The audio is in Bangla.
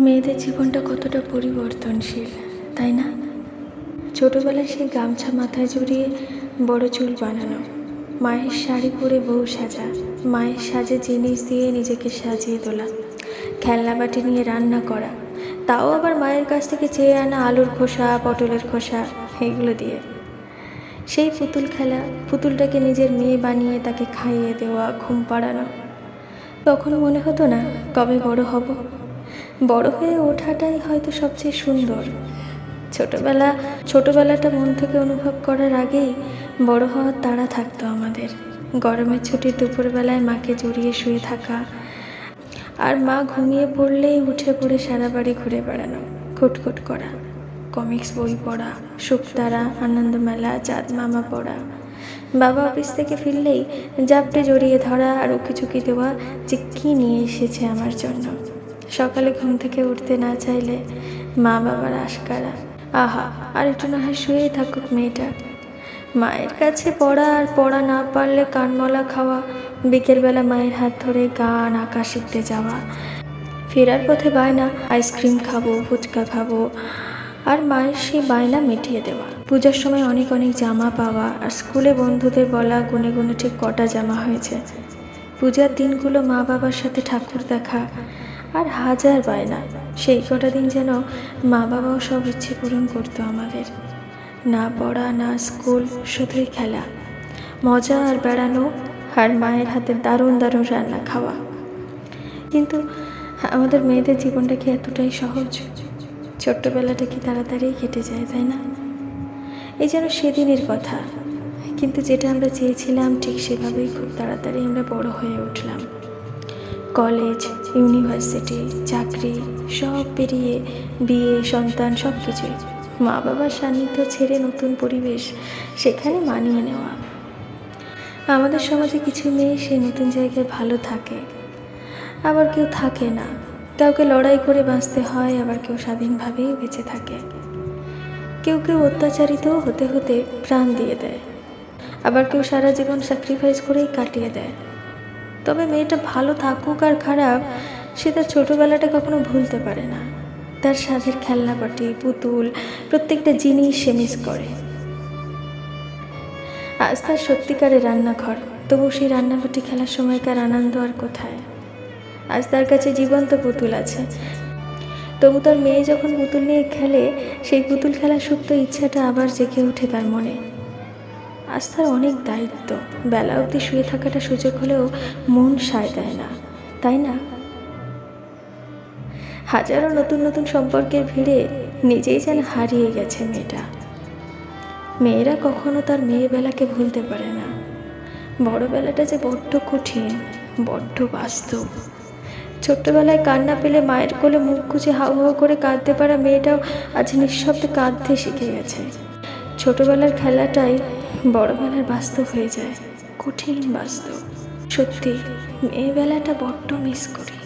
মেয়েদের জীবনটা কতটা পরিবর্তনশীল, তাই না? ছোটবেলায় সেই গামছা মাথায় জড়িয়ে বড় চুল বানানো, মায়ের শাড়ি পরে বউ সাজা, মায়ের সাজে জিনিস দিয়ে নিজেকে সাজিয়ে তোলা, খেলনা বাটি নিয়ে রান্না করা, তাও আবার মায়ের কাছ থেকে চেয়ে আনা আলুর খোসা, পটলের খোসা, এগুলো দিয়ে। সেই পুতুল খেলা, পুতুলটাকে নিজের মেয়ে বানিয়ে তাকে খাইয়ে দেওয়া, ঘুম পাড়ানো, তখন মনে হতো না কবে বড় হব। বড় হয়ে ওঠাটাই হয়তো সবচেয়ে সুন্দর। ছোটবেলা, ছোটবেলাটা মন থেকে অনুভব করার আগেই বড় হওয়ার তাড়া থাকতো আমাদের। গরমের ছুটির দুপুরবেলায় মাকে জড়িয়ে শুয়ে থাকা আর মা ঘুমিয়ে পড়লেই উঠে পড়ে সারা বাড়ি ঘুরে বেড়ানো, খুটখুট করা, কমিক্স বই পড়া শুকতারা আনন্দমেলা, চাঁদ মামা পড়া। বাবা অফিস থেকে ফিরলেই জাপটে জড়িয়ে ধরা আর উকি চুকি দেওয়া যে কী নিয়ে এসেছে আমার জন্য। সকালে ঘুম থেকে উঠতে না চাইলে মা বাবার আশকারা আহা, আর একটু না হয় শুয়েই থাকুক মেয়েটা। মায়ের কাছে পড়া আর পড়া না পারলে কানমলা খাওয়া, বিকেলবেলা মায়ের হাত ধরে গান আঁকা শিখতে যাওয়া। ফেরার পথে বায়না, আইসক্রিম খাব, ফুচকা খাব, আর মায়ের সেই বায়না মিটিয়ে দেওয়া। পূজার সময় অনেক অনেক জামা পাওয়া, আর স্কুলে বন্ধুদের বলা গুনে গুনে ঠিক কটা জামা হয়েছে। পূজার দিনগুলো মা বাবার সাথে ঠাকুর দেখা আর হাজার বায়না। সেই কটা দিন যেন মা বাবাও সব ইচ্ছে পূরণ করতো আমাদের। না পড়া, না স্কুল, শুধুই খেলা। মজা আর বেড়ানো আর মায়ের হাতে দারুণ দারুণ রান্না খাওয়া। কিন্তু আমাদের মেয়েদের জীবনটা কি এতটাই সহজ? ছোট্টবেলাটা কি তাড়াতাড়ি কেটে যায়, তাই না? এই যেন সেদিনের কথা। কিন্তু যেটা আমরা চেয়েছিলাম ঠিক সেভাবেই খুব তাড়াতাড়ি আমরা বড় হয়ে উঠলাম। কলেজ, ইউনিভার্সিটি, চাকরি, সব পেরিয়ে বিয়ে, সন্তান, সব কিছুই মা বাবার সান্নিধ্য ছেড়ে নতুন পরিবেশ সেখানে মানিয়ে নেওয়া। আমাদের সমাজে কিছু মেয়ে সেই নতুন জায়গায় ভালো থাকে। আবার কেউ থাকে না। কাউকে লড়াই করে বাঁচতে হয়, আবার কেউ স্বাধীনভাবেই বেঁচে থাকে। কেউ কেউ অত্যাচারিতও হতে হতে প্রাণ দিয়ে দেয়। আবার কেউ সারা জীবন স্যাক্রিফাইস করেই কাটিয়ে দেয়। তবে মেয়েটা ভালো থাকুক আর খারাপ, সে তার ছোটোবেলাটা কখনো ভুলতে পারে না। তার সাধের খেলনাপাটি পুতুল, প্রত্যেকটা জিনিস সে মিস করে। আজ তার সত্যিকারের রান্নাঘর, তবু সেই রান্নাবাটি খেলার সময়কার আনন্দ আর কোথায়? আজ তার কাছে জীবন্ত পুতুল আছে। তবু তার মেয়ে যখন পুতুল নিয়ে খেলে, সেই পুতুল খেলার সুপ্ত ইচ্ছাটা আবার জেগে ওঠে তার মনে। আজ তার অনেক দায়িত্ব। বেলা অবধি শুয়ে থাকাটা সুযোগ হলেও মন সায় দেয় না, তাই না? হাজারো নতুন নতুন সম্পর্কের ভিড়ে নিজেই যেন হারিয়ে গেছে মেয়েটা। মেয়েরা কখনো তার মেয়েবেলাকে ভুলতে পারে না। বড়বেলাটা যে বড্ড কঠিন, বড্ড বাস্তব। ছোট্টবেলায় কান্না পেলে মায়ের কোলে মুখ গুজে হাউ হাউ করে কাঁদতে পারা মেয়েটাও আজ নিঃশব্দে কাঁদতে শিখে গেছে। ছোটবেলার খেলাটাই বড়বেলার বাস্তব হয়ে যায়। কঠিন বাস্তব। সত্যি মেয়েবেলাটা বড্ড মিস করি।